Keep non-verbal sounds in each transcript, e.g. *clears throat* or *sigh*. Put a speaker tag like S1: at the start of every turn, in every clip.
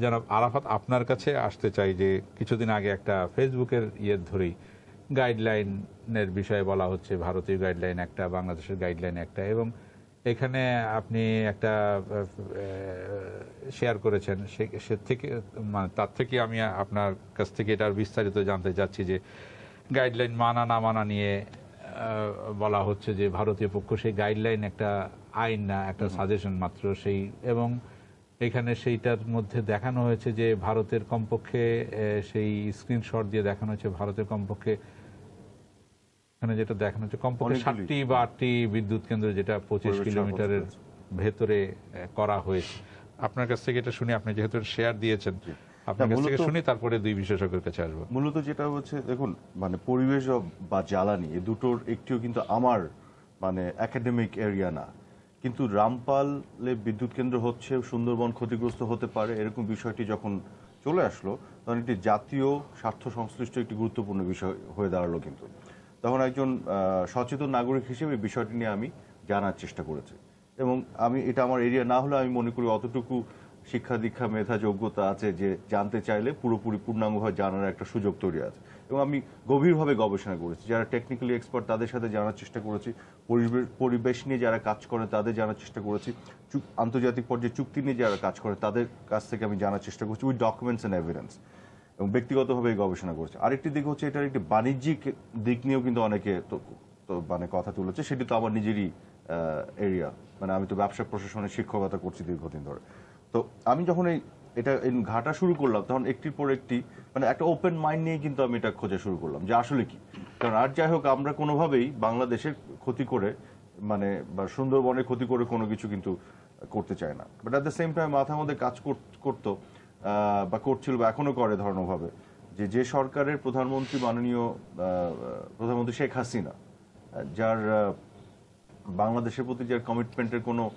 S1: জনাব আরাফাত আপনার কাছে আসতে চাই যে কিছুদিন আগে একটা ফেসবুকের ইয়ে ধরেই গাইডলাইনের বিষয়ে বলা হচ্ছে ভারতীয় গাইডলাইন একটা বাংলাদেশের গাইডলাইন একটা এবং এখানে আপনি একটা শেয়ার করেছেন। সে সে থেকে মানে তার থেকে আমি আপনার কাছ থেকে এটার বিস্তারিত জানতে চাচ্ছি যে গাইডলাইন মানা না মানা নিয়ে বলা হচ্ছে যে ভারতীয় পক্ষ সেই গাইডলাইন একটা আইন না একটা সাজেশন মাত্র সেই এবং এখানে সেইটার মধ্যে দেখানো হয়েছে যে ভারতের কমপক্ষে সেই স্ক্রিনশট দিয়ে দেখানো হয়েছে ভারতের কমপক্ষে এখানে যেটা দেখানো হচ্ছে কমপক্ষে। ষাটটি বা আটটি বিদ্যুৎ কেন্দ্র যেটা পঁচিশ কিলোমিটারের ভেতরে করা হয়েছে। আপনার কাছ থেকে এটা শুনি আপনি যেহেতু শেয়ার দিয়েছেন আপনার কাছ থেকে
S2: মূলত-
S1: শুনি তারপরে দুই বিশেষজ্ঞের কাছে আসব।
S2: মূলত যেটা হচ্ছে দেখুন মানে পরিবেশ বা জ্বালানি এই দুটোর একটিও কিন্তু আমার মানে একাডেমিক এরিয়া না। কিন্তু রামপালে বিদ্যুৎ কেন্দ্র হচ্ছে, সুন্দরবন ক্ষতিগ্রস্ত হতে পারে, এরকম বিষয়টি যখন চলে আসলো, তখন একটি জাতীয় স্বার্থ সংশ্লিষ্ট একটি গুরুত্বপূর্ণ বিষয় হয়ে দাঁড়াল কিন্তু। তখন একজন সচেতন নাগরিক হিসেবে বিষয়টি নিয়ে আমি জানার চেষ্টা করেছি। এবং আমি, এটা আমার এরিয়া, না হলে আমি মনে করি অতটুকু শিক্ষা দীক্ষা, মেধা, যোগ্যতা আছে যে জানতে চাইলে পুরোপুরি পূর্ণাঙ্গভাবে জানার একটা সুযোগ তৈরি আছে। এবং আমি গভীরভাবে গবেষণা করেছি। যারা টেকনিক্যালি এক্সপার্ট তাদের সাথে জানার চেষ্টা করেছি। পরিবেশ নিয়ে যারা কাজ করে, তাদের জানার চেষ্টা করেছি। আন্তর্জাতিক পর্যায়ে চুক্তি নিয়ে যারা কাজ করে, তাদের কাছ থেকে আমি জানার চেষ্টা করছি উইথ ডকুমেন্টস অ্যান্ড এভিডেন্স এবং ব্যক্তিগতভাবে গবেষণা করছে। আরেকটি দিক হচ্ছে, এটার একটি বাণিজ্যিক দিক নিয়েও কিন্তু অনেকে তো মানে কথা তুলেছে। সেটি তো আমার নিজেরই এরিয়া মানে আমি তো ব্যবসা প্রশাসনের শিক্ষকতা করছি দীর্ঘদিন ধরে। তো আমি যখন এই এটা ঘাটা শুরু করলাম, তখন একটির পর একটি মানে একটা ওপেন মাইন্ড নিয়ে কিন্তু আমি এটা খোঁজা শুরু করলাম যে আসলে কি? কারণ আর যাই হোক, আমরা কোনোভাবেই বাংলাদেশের ক্ষতি করে মানে বা সুন্দরবনে ক্ষতি করে কোনো কিছু কিন্তু করতে চায় না। But at the same time মাথার মধ্যে কাজ কর- করতো বা করছিল বা এখনও করে ধরনভাবে যে যে সরকারের প্রধানমন্ত্রী মাননীয় প্রধানমন্ত্রী শেখ হাসিনা, যার বাংলাদেশের প্রতি যার কমিটমেন্টের কোনো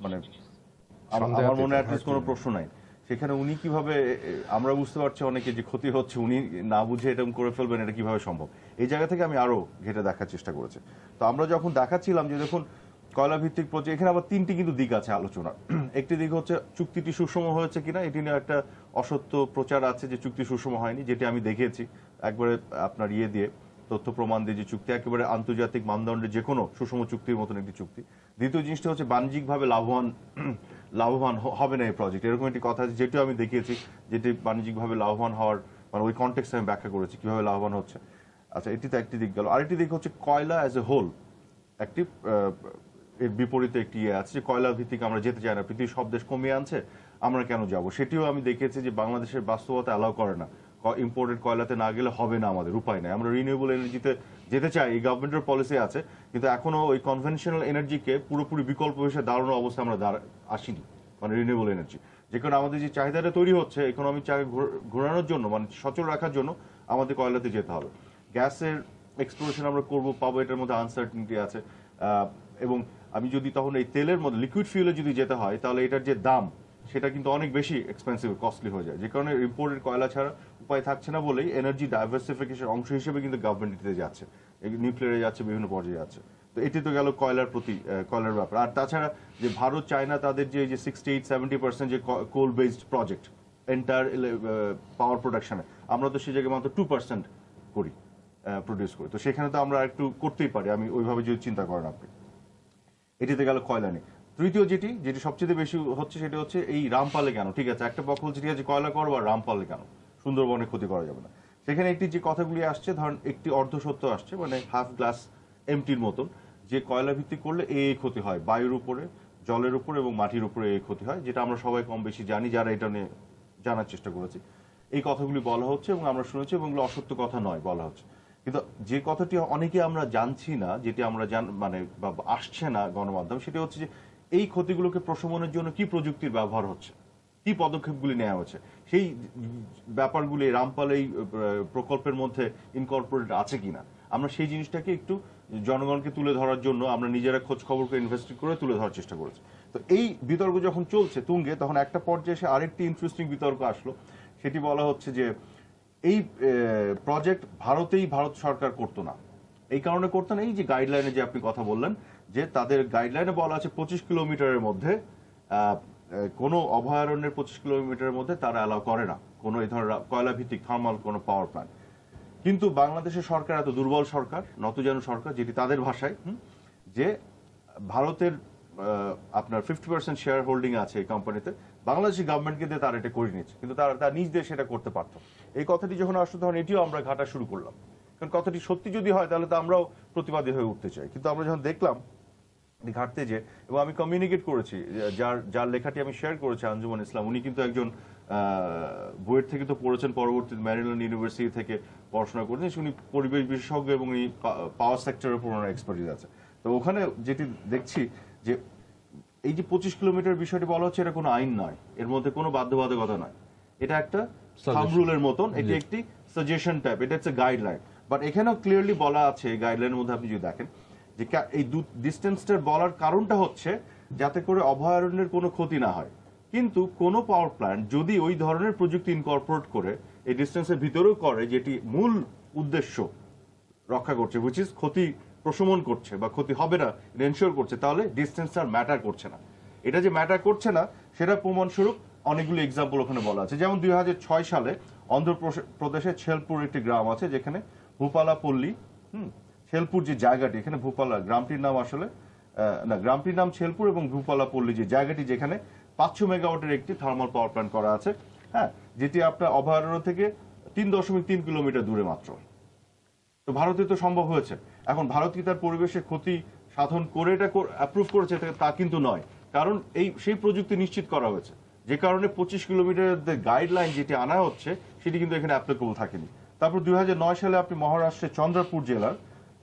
S2: মানে আমার- মনে অ্যাটলিস্ট কোনো প্রশ্ন নাই। সেখানে উনি কীভাবে আমরা বুঝতে পারছি অনেকে যে ক্ষতি হচ্ছে উনি না বুঝে এরকম করে ফেলবেন এটা কীভাবে সম্ভব? এই জায়গা থেকে আমি আরও ঘেটে দেখার চেষ্টা করেছি। তো আমরা যখন দেখাচ্ছিলাম যে দেখুন কয়লা ভিত্তিক প্রজেক্ট এখানে আবার তিনটি কিন্তু দিক আছে আলোচনার। *clears throat* একটি দিক হচ্ছে চুক্তিটি সুষম হয়েছে কিনা এটি নিয়ে একটা অসত্য প্রচার আছে যে চুক্তি সুষম হয়নি যেটি আমি দেখেছি। একবারে আপনার ইয়ে দিয়ে তথ্য প্রমাণ দিয়ে যে চুক্তি একেবারে আন্তর্জাতিক মানদণ্ডের যে কোনো সুষম চুক্তির মতন একটি চুক্তি। দ্বিতীয় জিনিসটা হচ্ছে বাণিজ্যিকভাবে লাভবান লাভবান হবে না এই প্রজেক্ট এরকম একটি কথা আছে, যেটিও আমি দেখিয়েছি, যেটি বাণিজ্যিকভাবে লাভবান হওয়ার মানে ওই কন্টেক্সট আমি ব্যাখ্যা করেছি, কীভাবে লাভবান হচ্ছে। আচ্ছা এটি তো একটি দিক গেল। আরেকটি দিক হচ্ছে কয়লা অ্যাজ এ হোল একটি এর বিপরীতে একটি ইয়ে আছে যে কয়লা ভিত্তিক আমরা যেতে চাই না, পৃথিবীর সব দেশ কমিয়ে আনছে, আমরা কেন যাব? সেটিও আমি দেখেছি যে বাংলাদেশের বাস্তবতা অ্যালাউ করে না। ইম্পোর্টেড কয়লাতে না গেলে হবে না আমাদের, উপায় নাই। আমরা রিনিউয়েবল এনার্জিতে যেতে চাই এই গভর্নমেন্টের পলিসি আছে, কিন্তু এখনও ওই কনভেনশনাল এনার্জিকে পুরোপুরি বিকল্প হিসেবে দাঁড়ানোর অবস্থা আমরা আসিনি মানে রিনিউবল এনার্জি যে কারণে আমাদের যে চাহিদাটা তৈরি হচ্ছে ইকোনমিক চাহিদা ঘোর- ঘোরানোর জন্য মানে সচল রাখার জন্য আমাদের কয়লাতে যেতে হবে। গ্যাসের এক্সপ্লোরেশন আমরা করব, পাবো, এটার মধ্যে আনসার্টিনিটি আছে এবং আমি যদি তখন এই তেলের মধ্যে লিকুইড ফিউলে যদি যেতে হয়, তাহলে এটার যে দাম সেটা কিন্তু অনেক বেশি এক্সপেন্সিভ কস্টলি হয়ে যায়। যে কারণে ইম্পোর্টেড কয়লা ছাড়া উপায় থাকছে না বলেই এনার্জি ডাইভার্সিফিকেশন অংশ হিসেবে কিন্তু গভর্নমেন্ট দিতে যাচ্ছে। নিউক্লিয়ারে যাচ্ছে, বিভিন্ন পর্যায়ে যাচ্ছে। তো এটি তো গেল কয়লার প্রতি কয়লার ব্যাপার। আর তাছাড়া যে ভারত, চায়না তাদের যে যে সিক্সটি এইট সেভেন্টি পার্সেন্ট যে coal based project enter power প্রোডাকশনে আমরা তো সেই জায়গায় মাত্র টু পার্সেন্ট করি প্রডিউস করি। তো সেখানে তো আমরা একটু করতেই পারি। আমি ওইভাবে যদি চিন্তা করেন আপনি। এটিতে গেল কয়লা নেই তৃতীয় যেটি যেটি সবচেয়ে বেশি হচ্ছে সেটা হচ্ছে এই রামপালে কেন? ঠিক আছে, একটা পক্ষ হচ্ছে ঠিক আছে, কয়লা করব বা রামপালে কেন? সুন্দরবনে ক্ষতি করা যাবে না। সেখানে একটি যে কথাগুলি আসছে, ধরেন একটি অর্ধ সত্য আসছে মানে হাফ গ্লাস এমটির মতন, যে কয়লা ভিত্তিক করলে এই ক্ষতি হয়, বায়ুর উপরে, জলের উপরে এবং মাটির উপরে এই ক্ষতি হয়, যেটা আমরা সবাই কম বেশি জানি, যারা এটা নিয়ে জানার চেষ্টা করেছি। এই কথাগুলি বলা হচ্ছে এবং আমরা শুনেছি এবং এগুলো অসত্য কথা নয় বলা হচ্ছে। কিন্তু যে কথাটি অনেকে আমরা জানছি না, যেটি আমরা জান মানে আসছে না গণমাধ্যম, সেটা হচ্ছে যে এই ক্ষতিগুলোকে প্রশমনের জন্য কি প্রযুক্তির ব্যবহার হচ্ছে? কি পদক্ষেপগুলি নেওয়া হচ্ছে? সেই ব্যাপারগুলি রামপাল এই প্রকল্পের মধ্যে ইনকর্পোরেট আছে কিনা? আমরা সেই জিনিসটাকে একটু জনগণকে তুলে ধরার জন্য আমরা নিজেরা খোঁজ খবরকে ইনভেস্ট করে তুলে ধরার চেষ্টা করেছি। তো এই বিতর্ক যখন চলছে তুঙ্গে, তখন একটা পর্যায়ে এসে আরেকটি ইন্টারেস্টিং বিতর্ক আসলো। সেটি বলা হচ্ছে যে, এই প্রজেক্ট ভারতেই ভারত সরকার করতো না। এই কারণে করতো না, এই যে গাইডলাইনে যে আপনি কথা বললেন যে তাদের গাইডলাইনে বলা আছে পঁচিশ কিলোমিটারের মধ্যে কোনো অভয়ারণ্যের পঁচিশ কিলোমিটারের মধ্যে তারা অ্যালাউ করে না। কোনো এই ধরনের কয়লা ভিত্তিক থার্মাল, কোনো পাওয়ার প্ল্যান্ট কিন্তু বাংলাদেশের সরকার এত দুর্বল সরকার, নতজানু সরকার, যেটি তাদের ভাষায় যে ভারতের আপনার ফিফটি পার্সেন্ট শেয়ার হোল্ডিং আছে এই কোম্পানিতে বাংলাদেশি গভর্নমেন্টকে দিয়ে তারা এটা করে নিচ্ছে কিন্তু তারা, তার নিজ দেশে এটা করতে পারত এই কথাটি যখন আসলো, তখন এটিও আমরা ঘাটা শুরু করলাম। কারণ কথাটি সত্যি যদি হয়, তাহলে তো আমরাও প্রতিবাদী হয়ে উঠতে চাই। কিন্তু আমরা যখন দেখলাম ঘাটতে যে এবং আমি কমিউনিকেট করেছি যার যার লেখাটি আমি শেয়ার করেছি আঞ্জুমান ইসলাম। উনি কিন্তু একজন বুয়েট থেকে তো পড়েছেন পরবর্তীতে ম্যারিল্যান্ড ইউনিভার্সিটি থেকে পড়াশোনা করেছেন। উনি পরিবেশ বিশেষজ্ঞ এবং উনি পাওয়ার সেক্টরের উপর ওনার এক্সপার্টিস আছে। তো ওখানে যেটি দেখছি যে এই যে পঁচিশ কিলোমিটার বিষয়টি বলা হচ্ছে এটা কোনো আইন নয়। এর মধ্যে কোনো বাধ্যবাধকতা নয়। এটা একটা
S1: Suggestion.
S2: থাম রুলের মতন এটি একটি সাজেশন টাইপ এটা হচ্ছে গাইডলাইন বাট এখানেও ক্লিয়ারলি বলা আছে গাইডলাইনের মধ্যে আপনি যদি দেখেন যে এই ডিস্টেন্সটার বলার কারণটা হচ্ছে যাতে করে অভয়ারণ্যের কোনো ক্ষতি না হয়। কিন্তু কোন পাওয়ার প্ল্যান্ট যদি ওই ধরনের প্রযুক্তি ইনকর্পোরেট করে, এই ডিস্টেন্সের ভিতরেও করে, যেটি মূল উদ্দেশ্য রক্ষা করছে উইচ ইজ ক্ষতি প্রশমন করছে বা ক্ষতি হবে না এনশিওর করছে, তাহলে ডিস্টেন্স আর ম্যাটার করছে না। এটা যে ম্যাটার করছে না, সেটা প্রমাণস্বরূপ অনেকগুলো এক্সাম্পল ওখানে বলা আছে। যেমন দুই হাজার ছয় সালে অন্ধ্রপ্রদেশের ছেলপুর একটি গ্রাম আছে, যেখানে ভূপালা পল্লী হুম ছেলপুর যে জায়গাটি, এখানে ভূপালা, গ্রামটির নাম আসলে না, গ্রামটির নাম ছেলপুর এবং ভূপালা পল্লী যে জায়গাটি যেখানে পাঁচশো মেগাওয়াটের একটি থার্মাল পাওয়ার প্ল্যান্ট করা আছে হ্যাঁ যেটি আপনার অভয়ারণ্য থেকে তিন দশমিক তিন কিলোমিটার দূরে মাত্র। তো ভারতে তো সম্ভব হয়েছে। এখন ভারত কি তার পরিবেশের ক্ষতি সাধন করে এটা অ্যাপ্রুভ করেছে তা- তা কিন্তু নয়। কারণ এই, সেই প্রযুক্তি নিশ্চিত করা হয়েছে। যে কারণে পঁচিশ কিলোমিটারের গাইডলাইন যেটি আনা হচ্ছে, সেটি কিন্তু এখানে অ্যাপ্লিকেবল থাকেনি। তারপর দুই হাজার নয় সালে আপনি মহারাষ্ট্রের চন্দ্রপুর জেলার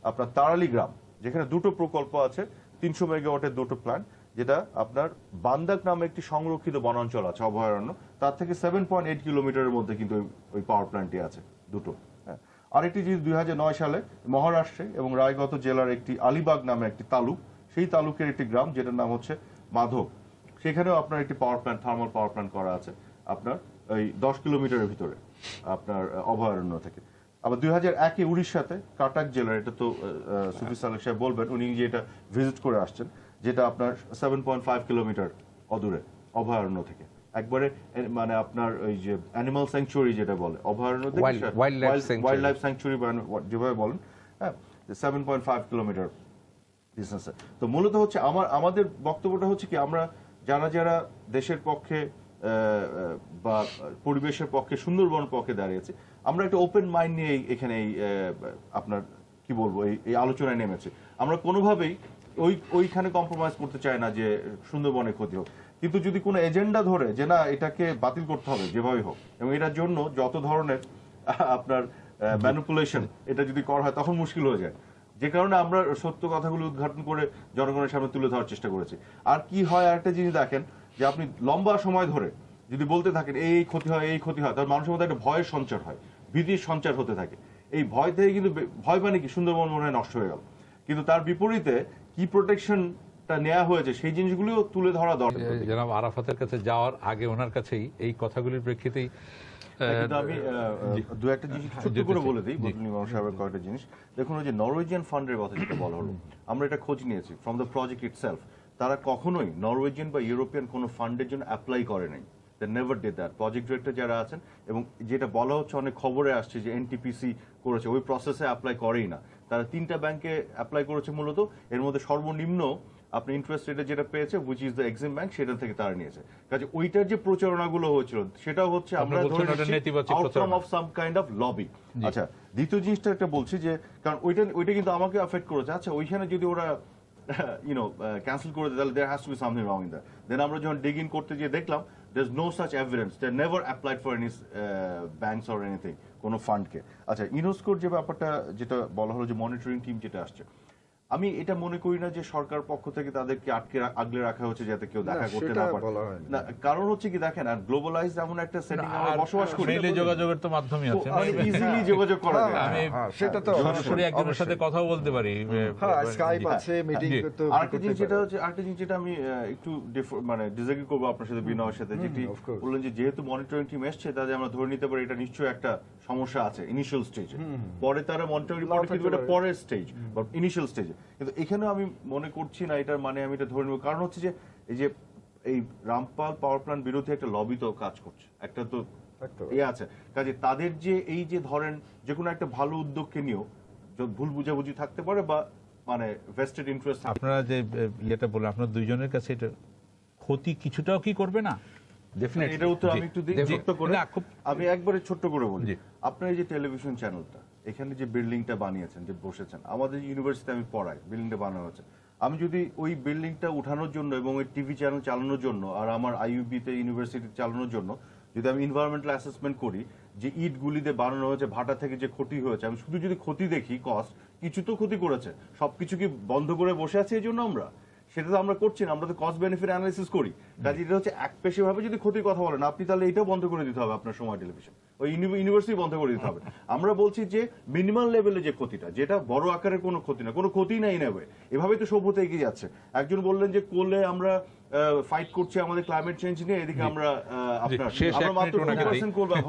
S2: আপনার তারালি গ্রাম, যেখানে দুটো প্রকল্প আছে, তিনশো মেগাওয়াটের দুটো প্ল্যান্ট যেটা আপনার বান্দাক নামে একটি সংরক্ষিত বনাঞ্চল আছে, অভয়ারণ্য। তার থেকে সেভেন পয়েন্ট এইট কিলোমিটারের মধ্যে কিন্তু ওই- পাওয়ার প্ল্যান্টটি আছে, দুটো। হ্যাঁ। আরেকটি জিনিস দুই নয় সালে মহারাষ্ট্রে এবং রায়গত জেলার একটি আলিবাগ নামে একটি তালুক, সেই তালুকের একটি গ্রাম, যেটার নাম হচ্ছে মাধব। সেখানেও আপনার একটি power plant thermal power plant করা আছে, আপনার ওই দশ কিলোমিটারের ভিতরে, আপনার, অভয়ারণ্য থেকে। আবার দুই হাজার একে উড়িষ্যাতে কাটাক জেলার এটা তো সুফি সালেক সাহেব বলবেন উনি যে এটা ভিজিট করে আসছেন যেটা আপনার সেভেন পয়েন্ট ফাইভ কিলোমিটার অদূরে অভয়ারণ্য থেকে একবারে মানে আপনার ওই যে অ্যানিমাল স্যাংচুয়ারি যেটা বলে অভয়ারণ্য. ওয়াইল্ড লাইফ স্যাংচুয়ারি যেভাবে বলেন হ্যাঁ সেভেন পয়েন্ট ফাইভ কিলোমিটার ডিস্টেন্সে তো মূলত হচ্ছে আমার আমাদের বক্তব্যটা হচ্ছে কি আমরা যারা যারা দেশের পক্ষে বা পরিবেশের পক্ষে সুন্দরবন পক্ষে দাঁড়িয়েছে আমরা একটা ওপেন মাইন্ড নিয়ে এখানে আপনার কি বলব, এই আলোচনায় নেমেছে। আমরা কোনোভাবেই ওই, ওইখানে কম্প্রোমাইজ করতে চাই না যে সুন্দরবনে ক্ষতি হোক। কিন্তু যদি কোনো এজেন্ডা ধরে যে না, এটাকে বাতিল করতে হবে, যেভাবেই হোক, এবং এটার জন্য যত ধরনের আপনার ম্যানিপুলেশন এটা যদি করা হয়, তখন মুশকিল হয়ে যায়। যে কারণে আমরা সত্য কথাগুলো উদ্ঘাটন করে জনগণের সামনে তুলে ধরার চেষ্টা করেছি। আর কি হয় আরেকটা জিনিস দেখেন, যে আপনি লম্বা সময় ধরে যদি বলতে থাকেন, এই ক্ষতি হয়, এই ক্ষতি হয়, তাহলে মানুষের মধ্যে একটা ভয়ের সঞ্চার হয়। ভীতির সঞ্চার হতে থাকে। এই ভয় থেকে কিন্তু ভয় মানে কি? সুন্দরবন মনে হয় নষ্ট হয়ে গেল। কিন্তু তার বিপরীতে কি প্রোটেকশনটা নেওয়া হয়েছে সেই জিনিসগুলিও তুলে ধরা দরকার।
S1: জনাব আরাফাতের কাছে যাওয়ার আগে ওনার কাছেই এই কথাগুলির প্রেক্ষিতেই
S2: আমি দু একটা জিনিস ছোট্ট করে বলে দিই সাহেবের কয়েকটা জিনিস। দেখুন ওই যে নরওয়েজিয়ান ফান্ডের কথা যেটা বলা হলো আমরা এটা খোঁজ নিয়েছি ফ্রম দ্য প্রজেক্ট ইটসেলফ তারা কখনোই নরওয়েজিয়ান বা ইউরোপিয়ান কোনো ফান্ডের জন্য অ্যাপ্লাই করে নাই। They never did that project director যারা আছেন এবং যেটা বলা হচ্ছে অনেক খবরে আসছে যে এনটিপিসি করেছে। ওই প্রসেসে অ্যাপ্লাই করেই না। তারা তিনটা ব্যাংকে অ্যাপ্লাই করেছে মূলত। এর মধ্যে সর্বনিম্ন আপনি ইন্টারেস্ট রেটে যেটা পেয়েছে which is the EXIM bank সেটা থেকে তারা নিয়েছে। কাজে ওইটার যে প্রচারণাগুলো হয়েছিল সেটাও হচ্ছে আমরা ধরে
S1: প্রচারণা।
S2: of some kind of lobby আচ্ছা দ্বিতীয় জিনিসটা একটা বলছি যে কারণ ওইটা ওইটা কিন্তু আমাকে অ্যাফেক্ট করেছে। আচ্ছা ওইখানে যদি ওরা ইউনো ক্যান্সেল করে দেয় তাহলে there has to be something wrong in that then আমরা যখন ডিগ ইন করতে গিয়ে দেখলাম there no such evidence they never applied for any banks or anything কোনো ফান্ডকে আচ্ছা ইউনেস্কোর যে ব্যাপারটা, যেটা বলা হলো যে মনিটরিং টিম যেটা আসছে আমি এটা মনে করি না যে সরকার পক্ষ থেকে তাদেরকে আটকে আগলে রাখা হচ্ছে যাতে কেউ দেখা করতে না পারে। না। কারণ হচ্ছে কি দেখেন আর গ্লোবালাইজ এমন একটা সেটিং আমরা বসবাস করি।
S1: মেইলে যোগাযোগের তো মাধ্যমই আছে।
S2: মানে ইজিলি যোগাযোগ করা যায়।
S1: আমি
S3: হ্যাঁ, সেটা তো
S1: সরাসরি একজনের সাথে কথাও বলতে পারি।
S3: হ্যাঁ স্কাইপ আছে মিটিং। করতে
S2: আরেকটা জিনিস যেটা হচ্ছে আরেকটা জিনিস যেটা আমি একটু মানে ডিসএগ্রি করব আপনার সাথে বিনয়ের সাথে যেটি বললেন যে যেহেতু মনিটরিং টিম এসছে তাদের আমরা ধরে নিতে পারি এটা নিশ্চয়ই একটা সমস্যা আছে ইনিশিয়াল স্টেজে পরে তারা মনিটরিং রিপোর্ট কিন্তু এটা পরের স্টেজ বা ইনিশিয়াল স্টেজে কিন্তু এখানেও আমি মনে করছি না এটার মানে আমি এটা ধরে নেব। কারণ হচ্ছে যে এই যে এই রামপাল পাওয়ার প্ল্যান্ট বিরোধী একটা লবি তো কাজ করছে। একটা তো এ আছে। কাজে তাদের যে এই যে ধরেন যে কোনো একটা ভালো উদ্যোগকে নিয়েও যত ভুল বুঝাবুঝি থাকতে পারে বা মানে ভেস্টেড ইন্টারেস্ট
S1: আপনারা যে ইয়েটা বললেন আপনার দুইজনের কাছে এটা ক্ষতি কিছুটাও কি করবে না? ডেফিনেটলি
S2: এটার উত্তর আমি একটু দিই করে। আমি একবারে ছোট্ট করে বলি। আপনার এই যে টেলিভিশন চ্যানেলটা এখানে যে বিল্ডিংটা বানিয়েছেন যে বসেছেন আমাদের ইউনিভার্সিটিতে আমি পড়াই বিল্ডিংটা বানানো হচ্ছে। আমি যদি ওই বিল্ডিংটা উঠানোর জন্য এবং ওই টিভি চ্যানেল চালানোর জন্য আর আমার আইইউবি তে ইউনিভার্সিটি চালানোর জন্য যদি আমি এনভায়রনমেন্টাল অ্যাসেসমেন্ট করি যে ইট গুলিতে বানানো হয়েছে ভাটা থেকে যে ক্ষতি হয়েছে আমি শুধু যদি ক্ষতি দেখি কস্ট কিছু তো ক্ষতি করেছে। সবকিছু কি বন্ধ করে বসে আছে এই জন্য আমরা? সেটা তো আমরা করছি না আমরা তো কস্ট বেনিফিট অ্যানালিসিস করি। কাজে এটা হচ্ছে একপেশে ভাবে যদি ক্ষতির কথা বলেন আপনি তাহলে এটাও বন্ধ করে দিতে হবে আপনার সময় টেলিভিশন ওই ইউনিভার্সিটি বন্ধ করে দিতে হবে। আমরা বলছি যে মিনিমাল লেভেলে যে ক্ষতিটা যেটা বড় আকারের কোনো ক্ষতি না কোনো ক্ষতি নাই নেবে এভাবে তো সভ্যতা এগিয়ে যাচ্ছে। একজন বললেন যে কোলে আমরা ফাইট করছি আমাদের ক্লাইমেট চেঞ্জ নিয়ে এদিকে আমরা আপনার মাত্র